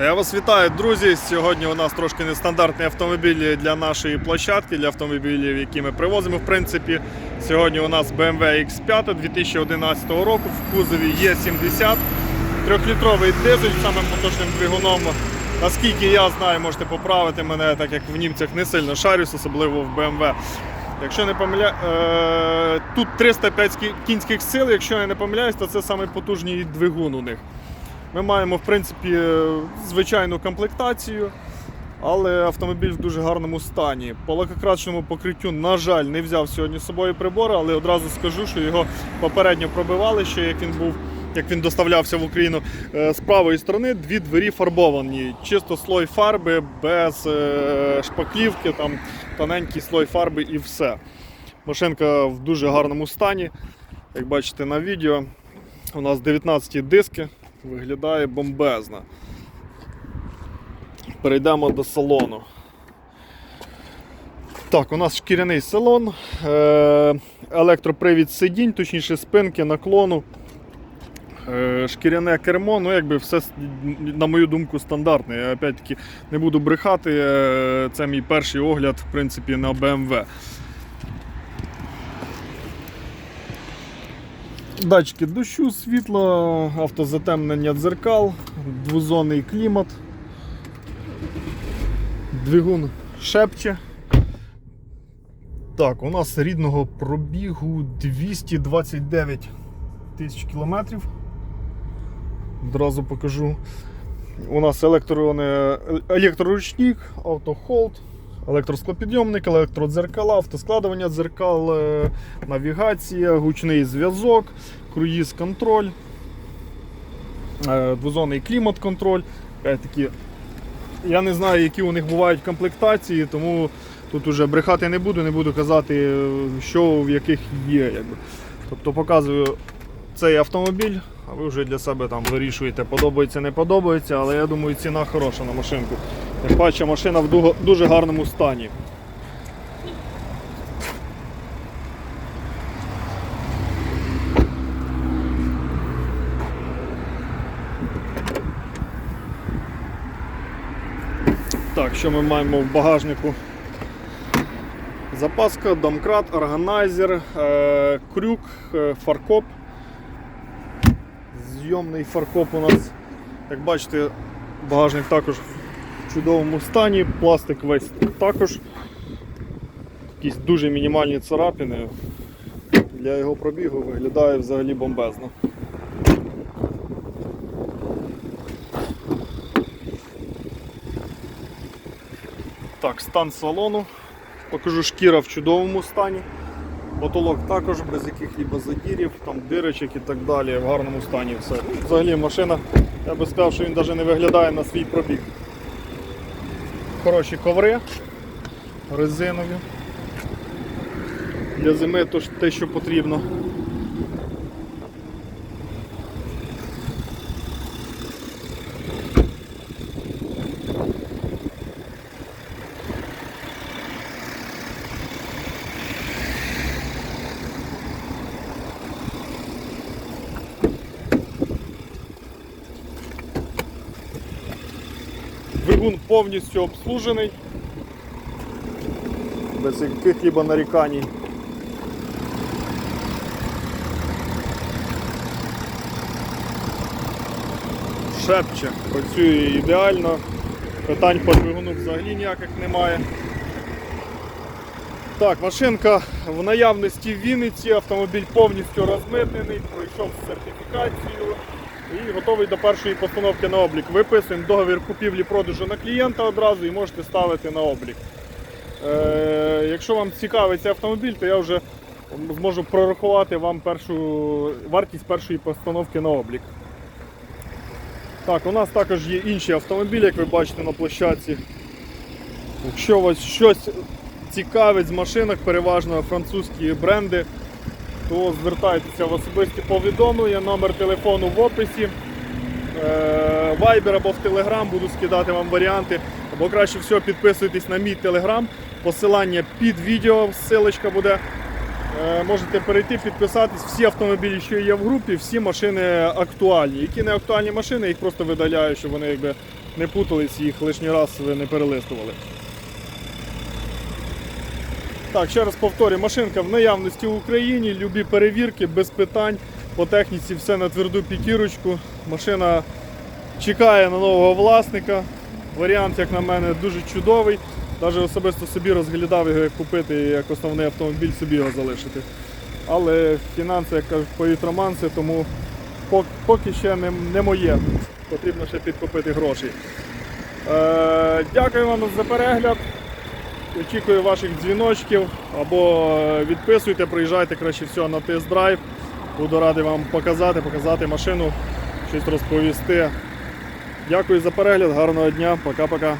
Я вас вітаю, друзі. Сьогодні у нас трошки нестандартний автомобіль для нашої площадки, для автомобілів, які ми привозимо. В принципі, сьогодні у нас BMW X5 2011 року в кузові Є70. Трьохлітровий дизель з самим потужним двигуном. Наскільки я знаю, можете поправити мене, так як в німцях не сильно шарюсь, особливо в BMW. Якщо не помиля... е, тут 305 кінських сил, якщо я не помиляюсь, то це самий потужний двигун у них. Ми маємо, в принципі, е, звичайну комплектацію, але автомобіль в дуже гарному стані. По лакокрасочному покриттю, на жаль, не взяв сьогодні з собою прибори, але одразу скажу, що його попередньо пробивали ще, як він був. Як він доставлявся в Україну Е, з правої сторони, дві двері фарбовані. Чисто слой фарби, без е, шпаклівки, там тоненький слой фарби і все. Машинка в дуже гарному стані. Як бачите на відео, у нас 19 диски, виглядає бомбезно. Перейдемо до салону. Так, у нас шкіряний салон, е, електропривід сидінь, точніше спинки, наклону. Е, Шкіряне кермо, ну якби все, на мою думку, стандартне. Я опять-таки не буду брехати. е, Це мій перший огляд, в принципі, на BMW. Датчики дощу, світло, автозатемнення дзеркал, двозонний клімат. Двигун шепче. Так, у нас рідного пробігу 229 тисяч кілометрів. Одразу покажу. У нас електро, не- електроручник, автохолд, електросклопідйомник, електродзеркала, автоскладування дзеркал, е, навігація, гучний зв'язок, круїз контроль, е, двозонний клімат контроль. Такі, я не знаю, які у них бувають комплектації, тому тут уже брехати не буду, не буду казати, е, що в яких є. Якби. Тобто показую цей автомобіль, а ви вже для себе там вирішуєте, подобається, не подобається, але я думаю, ціна хороша на машинку. Тим паче машина в дуже гарному стані. Так, що ми маємо в багажнику? Запаска, домкрат, органайзер, е, крюк, е, фаркоп. Зйомний фаркоп у нас, як бачите, багажник також в чудовому стані, пластик весь також. Якісь дуже мінімальні царапини. Для його пробігу виглядає взагалі бомбезно. Так, стан салону. Покажу шкіра в чудовому стані. Потолок також без яких-либо задірів, там дирочок і так далі, в гарному стані все. Взагалі машина, я би сказав, що він навіть не виглядає на свій пробіг. Хороші коври резинові. Для зими то те, що потрібно. Двигун повністю обслужений. Без яких-либо нарікань. Шепче, працює ідеально. Питань по двигуну взагалі ніяких немає. Так, машинка в наявності в Вінниці, автомобіль повністю розмитнений, пройшов сертифікацію і готовий до першої постановки на облік. Виписуємо договір купівлі-продажу на клієнта одразу і можете ставити на облік. Е, якщо вам цікавий цей автомобіль, то я вже зможу прорахувати вам першу вартість першої постановки на облік. Так, у нас також є інші автомобілі, як ви бачите на площадці. Якщо вас щось цікавить з машинок, переважно французькі бренди, то звертайтеся в особисті повідомлення, номер телефону в описі. Е, Viber або в Telegram буду скидати вам варіанти. Або краще всього підписуйтесь на мій Telegram. Посилання під відео, ссылочка буде. Е, Можете перейти, підписатись. Всі автомобілі, що є в групі, всі машини актуальні. Які не актуальні машини, їх просто видаляю, щоб вони якби не путались, їх лишній раз ви не перелистували. Так, ще раз повторюю, машинка в наявності в Україні, любі перевірки, без питань. По техніці все на тверду п'ятірочку. Машина чекає на нового власника. Варіант, як на мене, дуже чудовий. Навіть особисто собі розглядав його як купити і як основний автомобіль собі його залишити. Але фінанси, як кажуть, повітроманці, тому поки ще не, не моє. Потрібно ще підкупити грошей. Е, дякую вам за перегляд. Очікую ваших дзвіночків або е, відписуйте, приїжджайте краще всього на тест-драйв. Буду радий вам показати, показати машину, щось розповісти. Дякую за перегляд, гарного дня, пока-пока.